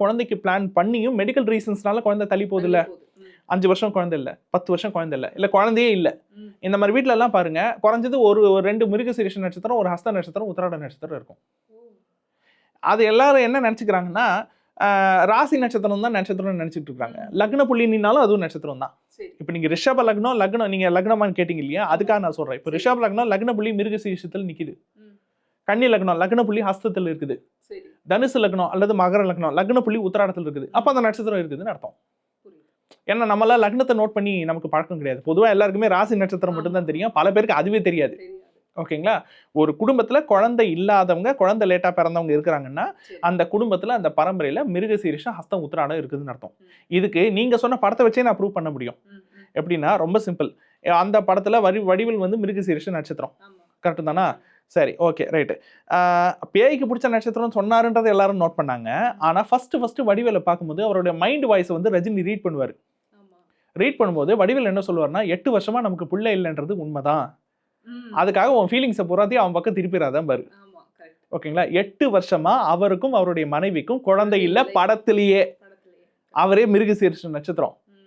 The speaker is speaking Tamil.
குழந்தைக்கு பிளான் பண்ணியும் மெடிக்கல் ரீசன்ஸ்னால குழந்தை தள்ளி போகுது. இல்ல அஞ்சு வருஷம் குழந்தை இல்ல பத்து வருஷம் குழந்தை இல்ல இல்ல குழந்தையே இல்ல. இந்த மாதிரி வீட்ல எல்லாம் பாருங்க குறைஞ்சது ஒரு ரெண்டு மிருக சீரிஷ நட்சத்திரம் ஒரு ஹஸ்த நட்சத்திரம் உத்திராட நட்சத்திரம் இருக்கும். அது எல்லாரும் என்ன நினைச்சுக்கிறாங்கன்னா ராசி நட்சத்திரம் தான் நட்சத்திரம்னு நினைச்சிட்டு இருக்காங்க. லக்ன புள்ளினாலும் அதுவும் நட்சத்திரம் தான். இப்போ நீங்க ரிஷப லக்னம் லக்னம் நீங்க லக்னமான்னு கேட்டீங்க இல்லையா? அதுக்காக நான் சொல்றேன். இப்போ ரிஷப லக்னம் லக்ன புள்ளி மிருக சீரிஷத்தில் நிக்குது. ம். கன்னி லக்னம் லக்ன புள்ளி ஹஸ்தத்தில் இருக்குது. தனுசு லக்னம் அல்லது மகர லக்னம் லக்ன புள்ளி உத்திராடத்தில் இருக்குது. அப்போ அந்த நட்சத்திரம் இருக்குதுன்னு அர்த்தம். ஏன்னா நம்மளாம் லக்னத்தை நோட் பண்ணி நமக்கு பழக்கம் கிடையாது. பொதுவா எல்லாருக்குமே ராசி நட்சத்திரம் மட்டும்தான் தெரியும். பல பேருக்கு அதுவே தெரியாது. ஓகேங்களா? ஒரு குடும்பத்துல குழந்தை இல்லாதவங்க குழந்தை லேட்டா பிறந்தவங்க இருக்கிறாங்கன்னா. அந்த குடும்பத்துல அந்த பரம்பரையில மிருக சீரிஷம் ஹஸ்தம் உத்திராடம் இருக்குதுன்னு அர்த்தம். இதுக்கு நீங்க சொன்ன படத்தை வச்சே நான் ப்ரூவ் பண்ண முடியும். எப்படின்னா ரொம்ப சிம்பிள் அந்த படத்துல வரி வடிவில் வந்து மிருக சீரிஷ நட்சத்திரம் கரெக்டு தானா? சரி ஓகே ரைட்டு பேய்க்கு பிடிச்ச நட்சத்திரம் சொன்னாருன்றதை எல்லாரும் நோட் பண்ணாங்க. ஆனா ஃபர்ஸ்ட் ஃபர்ஸ்ட் வடிவேல பார்க்கும்போது அவருடைய மைண்ட் வாய்ஸ் வந்து ரஜினி ரீட் பண்ணுவார். ரீட் பண்ணும்போது வடிவேல் என்ன சொல்லுவார்னா எட்டு வருஷமா நமக்கு புள்ள இல்லைன்றது உண்மைதான். அதுக்காக உன் ஃபீலிங்ஸை பூராத்தையும் அவன் பக்கம் திருப்பிடாதான் பாரு. ஓகேங்களா? எட்டு வருஷமா அவருக்கும் அவருடைய மனைவிக்கும் குழந்தை இல்ல படத்திலேயே. அவரே மிருக சீரிஷ நட்சத்திரம்.